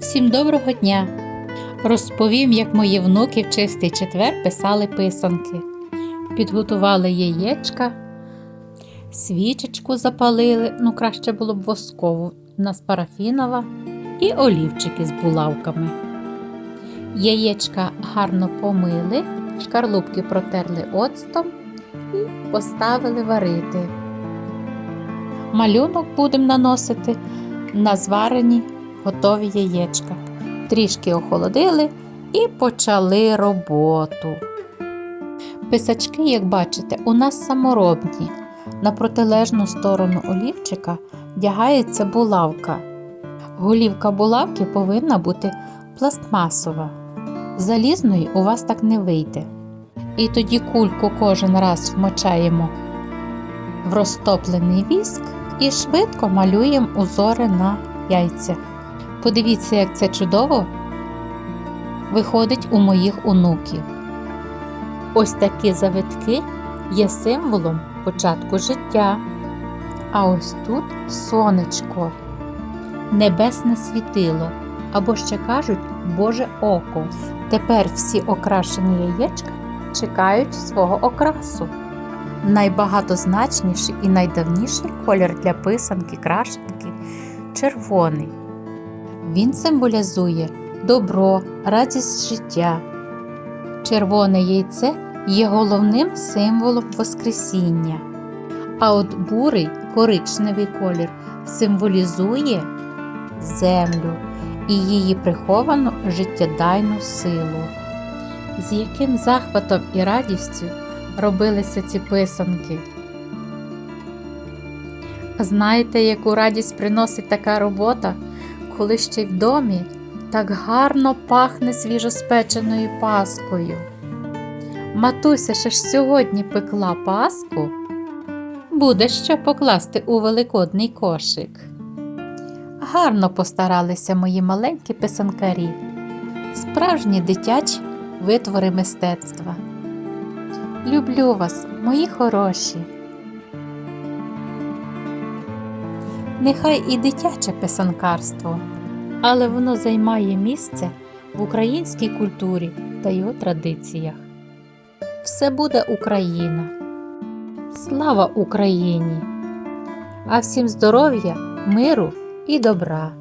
Всім доброго дня! Розповім, як мої внуки в чистий четвер писали писанки. Підготували яєчка, свічечку запалили, ну краще було б воскову, у нас парафінова, і олівчики з булавками. Яєчка гарно помили, шкарлупки протерли оцтом і поставили варити. Малюнок будемо наносити на зварені готові яєчка. Трішки охолодили і почали роботу. Писачки, як бачите, у нас саморобні. На протилежну сторону олівчика вдягається булавка. Голівка булавки повинна бути пластмасова. Залізної у вас так не вийде. І тоді кульку кожен раз вмочаємо в розтоплений віск і швидко малюємо узори на яйцях. Подивіться, як це чудово виходить у моїх онуків. Ось такі завитки є символом початку життя. А ось тут сонечко, небесне світило, або ще кажуть Боже око. Тепер всі окрашені яєчка чекають свого окрасу. Найбагатозначніший і найдавніший колір для писанки, крашенки червоний. Він символізує добро, радість життя. Червоне яйце є головним символом Воскресіння. А от бурий коричневий колір символізує землю і її приховану життєдайну силу. З яким захватом і радістю робилися ці писанки. Знаєте, яку радість приносить така робота, коли ще й в домі так гарно пахне свіжоспеченою паскою. Матуся ще ж сьогодні пекла паску, буде що покласти у великодний кошик. Гарно постаралися мої маленькі писанкарі, справжні дитячі витвори мистецтва. Люблю вас, мої хороші. Нехай і дитяче писанкарство, але воно займає місце в українській культурі та його традиціях. Все буде Україна. Слава Україні! А всім здоров'я, миру і добра!